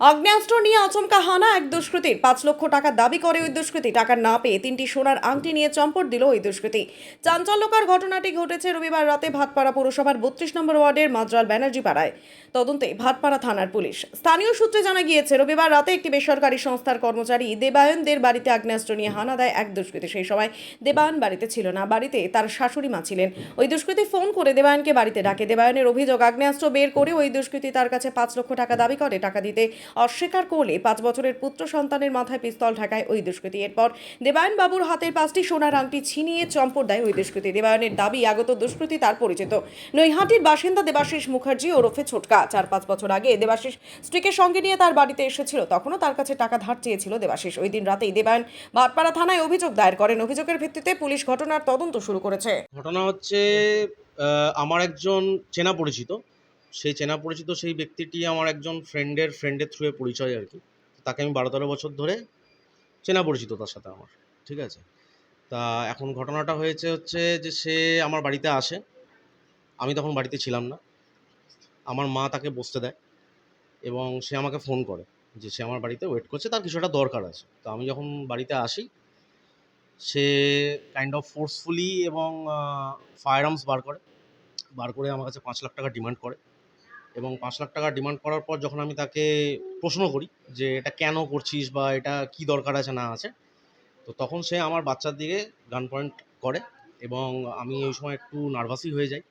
আগ্নেয়াস্ত্র নিয়ে আচমকা হানা এক দুষ্কৃতীর। পাঁচ লক্ষ টাকা দাবি করে ওই দুষ্কৃতী। টাকা না পেয়ে তিনটি সোনার আংটি নিয়ে চম্পট দিল ওই দুষ্কৃতী। চাঞ্চল্যকর ঘটনাটি ঘটেছে রবিবার রাতে ভাটপাড়া পৌরসভার বত্রিশ নম্বর ওয়ার্ডের মাজরাল ব্যানার্জি পাড়ায় তদন্তে ভাটপাড়া থানার পুলিশ। স্থানীয় সূত্রে জানা গিয়েছে, রবিবার রাতে একটি বেসরকারি সংস্থার কর্মচারী দেবায়নদের বাড়িতে আগ্নেয়াস্ত্র নিয়ে হানা দেয় এক দুষ্কৃতী। সেই সময় দেবায়ন বাড়িতে ছিল না, বাড়িতে তার শাশুড়ি মা ছিলেন। ওই দুষ্কৃতী ফোন করে দেবায়নকে বাড়িতে ডাকে। দেবায়নের অভিযোগ, আগ্নেয়াস্ত্র বের করে ওই দুষ্কৃতী তার কাছে পাঁচ লক্ষ টাকা দাবি করে। টাকা দিতে অস্বীকার করলে পাঁচ বছরের পুত্র সন্তানের মাথায় পিস্তল ঢাকায় ওই দুষ্কৃতী। এরপর দেবায়ন বাবুর হাতের পাঁচটি সোনার আংটি ছিনিয়ে চম্পট দেয় ওই দুষ্কৃতী। দেবায়নের দাবি, আগত দুষ্কৃতী তার পরিচিত। নৈহাটির বাসিন্দা দেবাশিস মুখার্জি ওরফে ছোটকা। চার পাঁচ বছর আগে দেবাশিস স্ত্রীকে সঙ্গে নিয়ে তার বাড়িতে এসেছিল। তখনও তার কাছে টাকা ধার চেয়েছিল দেবাশিস। ওই দিন রাতেই দেবায়ন ভাটপাড়া থানায় অভিযোগ দায়ের করেন। অভিযোগের ভিত্তিতে পুলিশ ঘটনার তদন্ত শুরু করেছে। ঘটনা হচ্ছে আমার একজন চেনা পরিচিত। সেই চেনা পরিচিত সেই ব্যক্তিটি আমার একজন ফ্রেন্ডের ফ্রেন্ডের থ্রুয়ে পরিচয় আর কি। তাকে আমি বারো তেরো বছর ধরে চেনা পরিচিত তার সাথে আমার, ঠিক আছে? তা এখন ঘটনাটা হয়েছে হচ্ছে যে সে আমার বাড়িতে আসে। আমি তখন বাড়িতে ছিলাম না। আমার মা তাকে বসতে দেয় এবং সে আমাকে ফোন করে যে সে আমার বাড়িতে ওয়েট করছে, তার কিছু একটা দরকার আছে। তো আমি যখন বাড়িতে আসি, সে কাইন্ড অফ ফোর্সফুলি এবং ফায়ার আর্মস বার করে বার করে আমার কাছে পাঁচ লাখ টাকা ডিমান্ড করে। এবং পাঁচ লাখ টাকা ডিমান্ড করার পর যখন আমি তাকে প্রশ্ন করি যে এটা কেন করছিস বা এটা কি দরকার আছে না আছে, তো তখন সে আমার বাচ্চার দিকে গান পয়েন্ট করে এবং আমি ওই সময় একটু নার্ভাসই হয়ে যাই।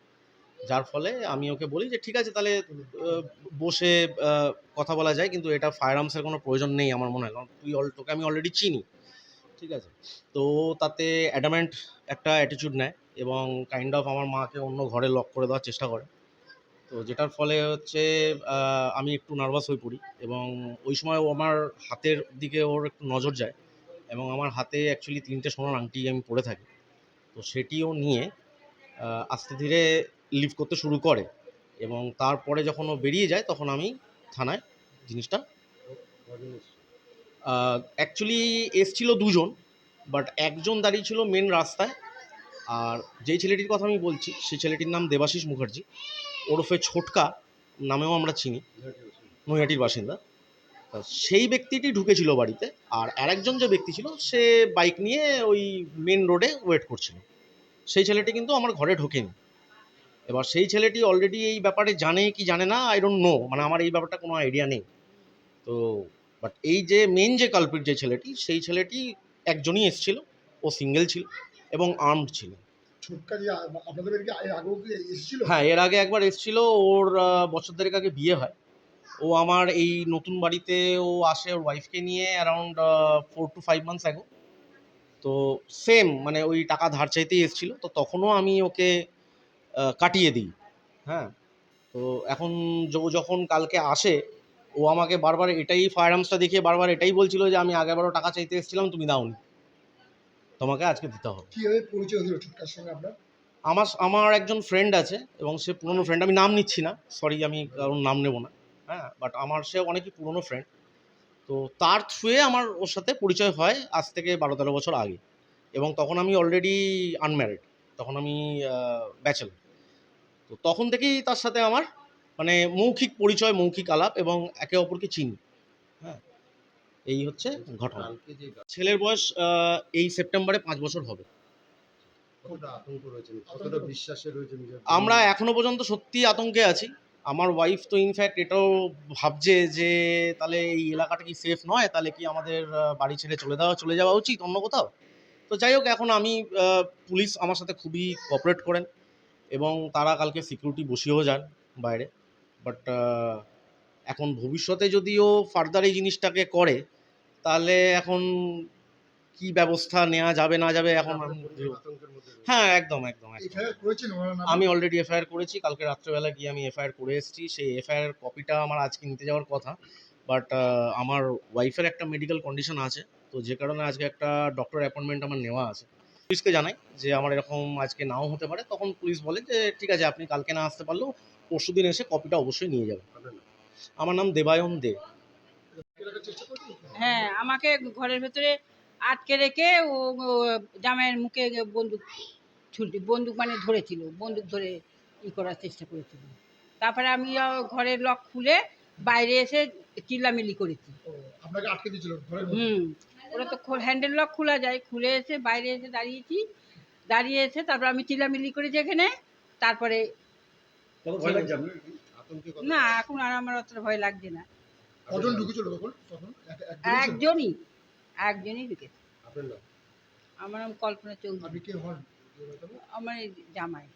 যার ফলে আমি ওকে বলি যে, ঠিক আছে, তাহলে বসে কথা বলা যায়, কিন্তু এটা ফায়ার আর্মসের কোনো প্রয়োজন নেই আমার মনে হয়, কারণ তুই অল তোকে আমি অলরেডি চিনি। ঠিক আছে? তো তাতে অ্যাডামেন্ট একটা অ্যাটিটিউড নেয় এবং কাইন্ড অফ আমার মাকে অন্য ঘরে লক করে দেওয়ার চেষ্টা করে। তো যেটার ফলে হচ্ছে আমি একটু নার্ভাস হয়ে পড়ি এবং ওই সময় ও আমার হাতের দিকে ওর একটু নজর যায় এবং আমার হাতে অ্যাকচুয়ালি তিনটে সোনার আংটি আমি পরে থাকি। তো সেটিও নিয়ে আস্তে ধীরে লিভ করতে শুরু করে এবং তারপরে যখন ও বেরিয়ে যায় তখন আমি থানায় জিনিসটা অ্যাকচুয়ালি এসছিল দুজন বাট একজন দাঁড়িয়ে ছিল মেন রাস্তায়। আর যেই ছেলেটির কথা আমি বলছি, সেই ছেলেটির নাম দেবাশিস মুখার্জি। ওরফে ছোটকা নামেও আমরা চিনি, নৈহাটির বাসিন্দা। সেই ব্যক্তিটি ঢুকেছিল বাড়িতে আর আরেকজন যে ব্যক্তি ছিল, সে বাইক নিয়ে ওই মেন রোডে ওয়েট করছিল। সেই ছেলেটি কিন্তু আমার ঘরে ঢোকেনি। এবার সেই ছেলেটি অলরেডি এই ব্যাপারে জানে কি জানে না আই ডোন্ট নো মানে আমার এই ব্যাপারটা কোনো আইডিয়া নেই। তো বাট এই যে মেন যে কালপিট যে ছেলেটি, সেই ছেলেটি একজনই এসেছিল, ও সিঙ্গেল ছিল এবং আর্মড ছিল। হ্যাঁ এর আগে একবার এসেছিল। ওর বছর আগে বিয়ে হয়। ও আমার এই নতুন বাড়িতে ও আসে ওর ওয়াইফকে নিয়ে around four to five months আগে তো সেম মানে ওই টাকা ধার চাইতেই এসেছিল। তো তখনও আমি ওকে কাটিয়ে দিই। হ্যাঁ তো এখন যখন কালকে আসে, ও আমাকে বারবার এটাই ফায়ার আর্মসটা দেখিয়ে বারবার এটাই বলছিল যে, আমি আগেরবারও টাকা চাইতে এসেছিলাম, তুমি দাওনি। তোমাকে আজকে দিতে হবে। কীভাবে পরিচয় হলো ছোটকার সঙ্গে আপনার? আমার আমার একজন ফ্রেন্ড আছে এবং সে পুরনো ফ্রেন্ড আমি নাম নিচ্ছি না সরি আমি কারণ নাম নেব না হ্যাঁ বাট আমার সে অনেকই পুরনো ফ্রেন্ড তো তার থ্রুয়ে আমার ওর সাথে পরিচয় হয় আজ থেকে বারো তেরো বছর আগে। এবং তখন আমি অলরেডি আনম্যারিড তখন আমি ব্যাচেলার তো তখন থেকেই তার সাথে আমার মানে মৌখিক পরিচয় মৌখিক আলাপ এবং একে অপরকে চিনি। এই হচ্ছে ঘটনা। ছেলের বয়স এই সেপ্টেম্বরে পাঁচ বছর হবে। কতটা আতঙ্ক রয়েছে? কতটা বিশ্বাসে রয়েছে নিজের আমরা এখনও পর্যন্ত সত্যি আতঙ্কে আছি। আমার ওয়াইফ তো ইনফ্যাক্ট এটাও ভাবছে যে তাহলে এই এলাকাটা কি সেফ নয়? তাহলে কি আমাদের বাড়ি ছেড়ে চলে দেওয়া চলে যাওয়া উচিত অন্য কোথাও? তো যাই হোক এখন আমি পুলিশ আমার সাথে খুবই কোঅপারেট করেন এবং তারা কালকে সিকিউরিটি বসিয়েও যান বাইরে। বাট এখন ভবিষ্যতে যদিও ফার্দার এই জিনিসটাকে করে তাহলে এখন কি ব্যবস্থা নেওয়া যাবে না যাবে এখন রয়েছে। হ্যাঁ একদম একদম আমি অলরেডি এফআইআর করেছি কালকে রাত্রেবেলা গিয়ে আমি এফআইআর করে এসেছি। সেই এফআইআর কপিটা আমার আজকে নিতে যাওয়ার কথা। বাট আমার ওয়াইফের একটা মেডিকেল কন্ডিশন আছে। তো যে কারণে আজকে একটা ডক্টর অ্যাপয়েন্টমেন্ট আমার নেওয়া আছে। পুলিশকে জানাই যে আমার এরকম আজকে নাও হতে পারে। তখন পুলিশ বলে যে ঠিক আছে আপনি কালকে না আসতে পারলেও পরশু দিন এসে কপিটা অবশ্যই নিয়ে যাবেন। আমার নাম দেবায়ন দে। হ্যাঁ আমাকে ঘরের ভেতরে আটকে রেখে ও জামাইয়ের মুখে বন্দুক ছুটি বন্দুক মানে ধরেছিল বন্দুক ধরে ই করার চেষ্টা করেছিল। তারপরে আমি ঘরের লক খুলে বাইরে এসে চিল্লামিল্লি করেছি। আপনাকে আটকে দিয়েছিল হুম ওরা তো হ্যান্ডেল লক খোলা যায় খুলে এসে বাইরে এসে দাঁড়িয়েছি দাঁড়িয়ে এসে তারপর আমি চিল্লামিল্লি করেছি এখানে তারপরে না এখন আর আমার অতটা ভয় লাগছে না। কজন ঢুকেছিল তখন? তখন? একজনই। একজনই ঢুকেছে। আপনার নাম? আমার নাম কল্পনা চৌধুরী। আপনি কে হন? আমার জামাই।